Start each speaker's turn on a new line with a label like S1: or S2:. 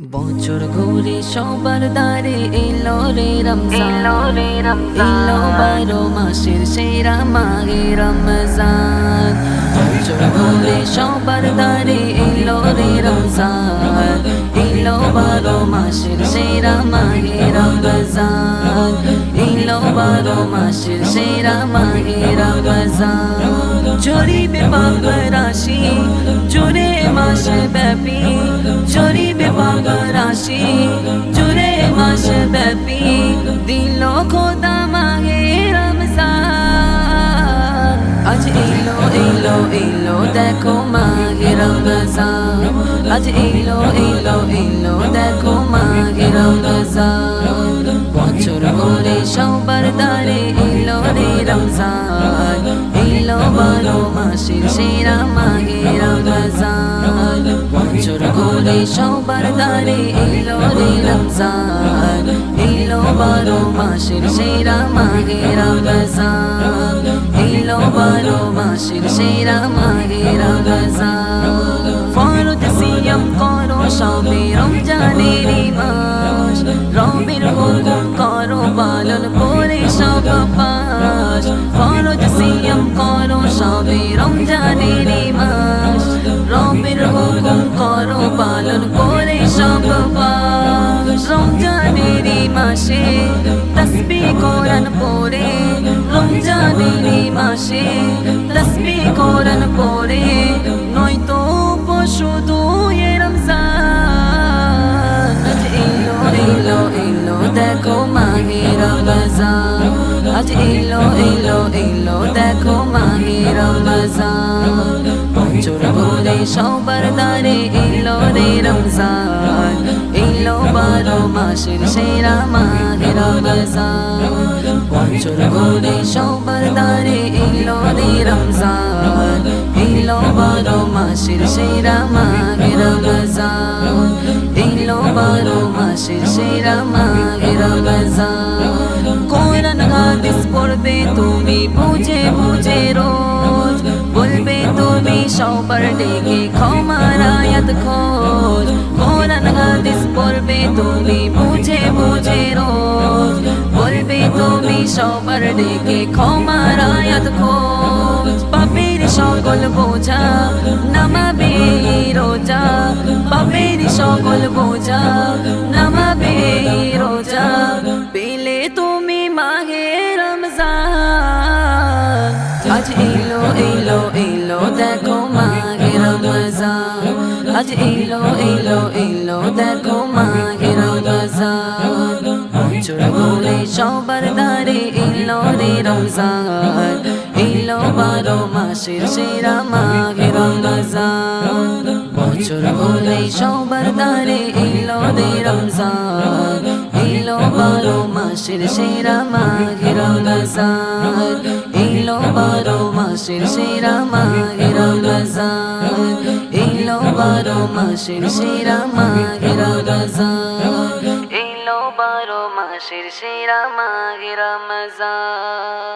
S1: বছর ঘুরে সবার দ্বারে এলো রে রমজান। এলো বারো মাসের সেরা মাগে রমজান। বছর ঘুরে সবার দ্বারে এলো রে রমজান। এলো বারো মাসের সেরা মাগে রমজান। এলো বারো মাসের সেরা মাগে রমজান। জরিবে পাপ রাশি মাস ব্যাপী জরিবে রাশি জুড়ে মাস ব্যাপী দিল খোদা মাগে রমজান। আজ এলো এলো এলো, দেখো মাগে রমজান। আজ এলো এলো এলো, দেখো মাগে রমজান। বছর ঘুরে সবার দ্বারে এলো রে রমজান। এলো বারো মাসের সেরা মাগে ঘুরে সবার দ্বারে এলো রে রমজান এলো বারো মাসের সেরা মাগে রমজান এলো বারো মাসের সেরা মাগে রমজান ফরজ সিয়াম করো সবে রমজানের মাস রবের হুকুম করো পালন করে সব পাস ফরজ সিয়াম করো সবে রমজানের মাস পালন করে সব পাস রমজানের মাসে তসবি কোরআন পড়ে রমজানের মাসে তসবি কোরআন পড়ে নয়তো দুয়ে রমজান এলো এলো এলো দেখো মাগে রমজান আজ এলো এলো এলো দেখো মাগে রমজান বছর ঘুরে সবার দ্বারে এলো রে রমজান। এলো বারো মাসের সেরা মাগে রমজান। বছর ঘুরে সবার দ্বারে এলো রে রমজান। এলো বারো মাসের সেরা মাগে রমজান। এলো বারো মাসের সেরা মাগে রমজান। কোরআন হাদিস পড়বে তুমি বুঝে সবার ডেকে ক্ষমার আয়াত খোঁজ কোরআন হাদিস পড়বে তুমি বুঝে বুঝে রোজ বলবে তুমি সবার ডেকে ক্ষমার আয়াত খোঁজ পাপের সকল বোঝা নামাবে রোজা পাপের সকল বোঝা নামাবে রোজা পেলে তুমি মাগে রমজান আজ এলো আজ এলো এলো এলো, দেখো মাগে রমজান বছর ঘুরে সবার দ্বারে এলো রে রমজান। এলো বারো মাসের সেরা মাগে রমজান বছর ঘুরে সবার দ্বারে এলো রে রমজান। এলো বারো মাসের সেরা মাগে রমজান এলো বারো মাসের সেরা মাগে রমজান এলো বারো মাসের সেরা মাগের রমজান এলো বারো মাসের সেরা মাগের রমজান